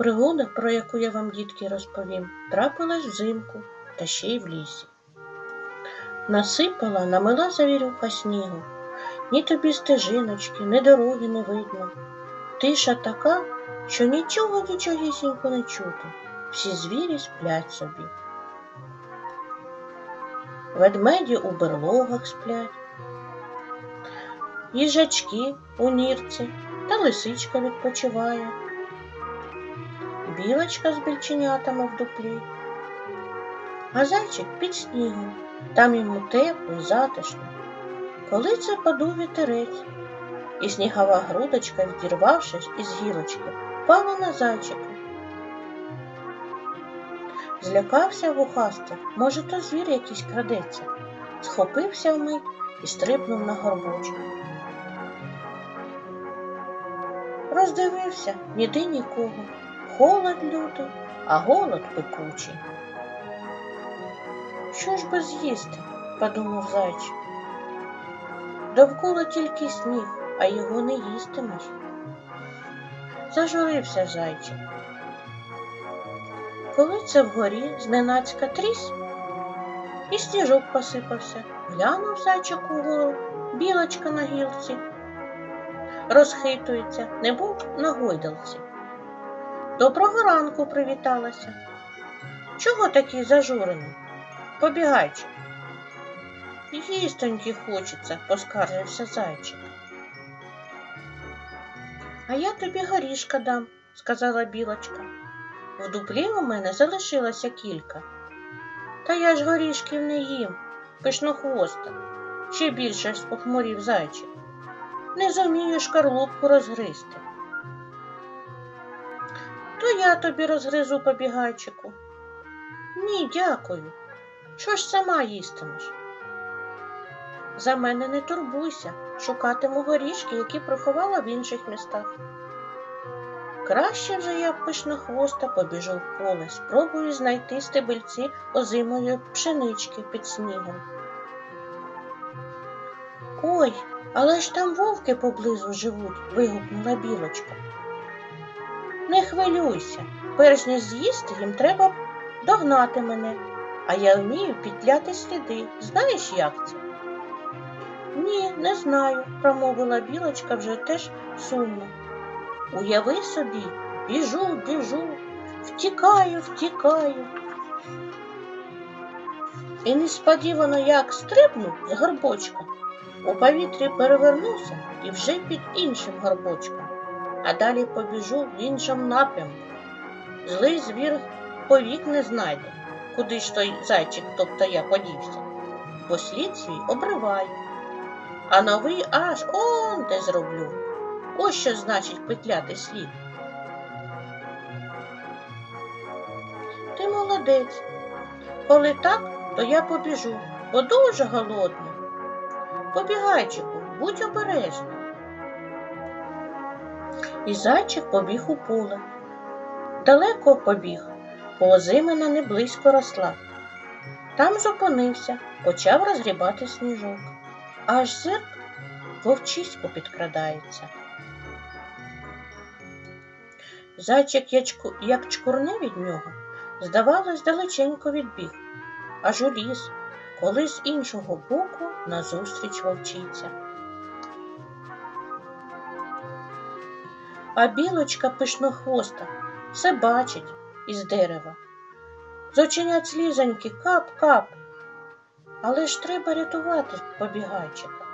Пригода, про яку я вам, дітки, розповім, трапилась взимку та ще й в лісі. Насипала, намила завірюха снігу, ні тобі стежиночки, ні дороги не видно. Тиша така, що нічого нічогісінько не чути, всі звірі сплять собі. Ведмеді у берлогах сплять, їжачки у нірці та лисичка відпочиває білочка з більченятами в дуплі, а зайчик під снігом, там йому тепло й затишно. Коли це подув вітерець, і снігова грудочка, відірвавшись із гілочки, впала на зайчика. Злякався вухастик, може, то звір якийсь крадеться, схопився вмить і стрибнув на горбочок. Роздивився ніде нікого холод лютий, а голод пекучий. Що ж би з'їсти? подумав зайчик. Довкола тільки сніг, а його не їстимеш. Зажурився зайчик. Коли це вгорі зненацька трісь, і сніжок посипався, глянув зайчик угору, білочка на гілці. Розхитується, не був на гойдалці. Доброго ранку привіталася. Чого такий зажурений? Побігайчик. Їстоньки хочеться, поскаржився зайчик. А я тобі горішка дам, сказала білочка. В дуплі у мене залишилося кілька. Та я ж горішків не їм, пишнохвоста, ще більше похмурів зайчик. Не зумію шкарлупку розгризти то я тобі розгризу побігайчику. Ні, дякую. Що ж сама їстимеш? За мене не турбуйся, шукатиму горішки, які приховала в інших містах. Краще вже я пишнохвоста побіжу в поле, спробую знайти стебельці озимої пшенички під снігом. Ой, але ж там вовки поблизу живуть, вигукнула білочка. Не хвилюйся, перш ніж з'їсти їм треба догнати мене, а я вмію підляти сліди. Знаєш, як це? Ні, не знаю, промовила білочка вже теж сумно. Уяви собі, біжу, біжу, втікаю, втікаю. І несподівано як стрибнув з горбочка, у повітрі перевернувся і вже під іншим горбочком а далі побіжу в іншому напрямку. Злий звір повік не знайде, куди ж той зайчик, тобто я подівся, бо слід свій обриваю, а новий аж он де зроблю. Ось що значить петляти слід. Ти молодець. Коли так, то я побіжу, бо дуже голодний. Побігайчику, будь обережний. І зайчик побіг у поле. Далеко побіг, бо озимина не близько росла. Там зупинився, почав розгрібати сніжок. Аж зирк вовчисько підкрадається. Зайчик, як чкурне від нього, здавалось, далеченько відбіг, аж у ліс, коли з іншого боку назустріч вовчиця. А білочка пишнохвоста все бачить із дерева. З слізоньки кап-кап. Але ж треба рятувати побігайчика.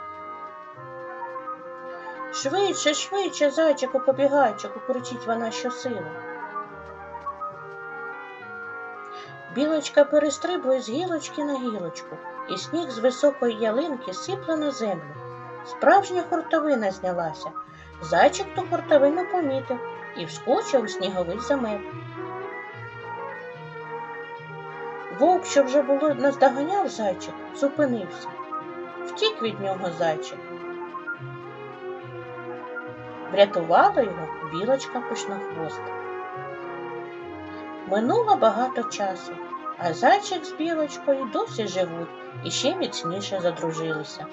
Швидше, швидше, зайчику побігайчику, кричить вона щосили. Білочка перестрибує з гілочки на гілочку, і сніг з високої ялинки сипле на землю. Справжня хуртовина знялася. Зайчик ту хуртовину помітив і вскочив у сніговий замет. Вовк, що вже було наздоганяв зайчик, зупинився. Втік від нього зайчик. Врятувала його білочка пишнохвоста. Минуло багато часу, а зайчик з білочкою досі живуть і ще міцніше задружилися.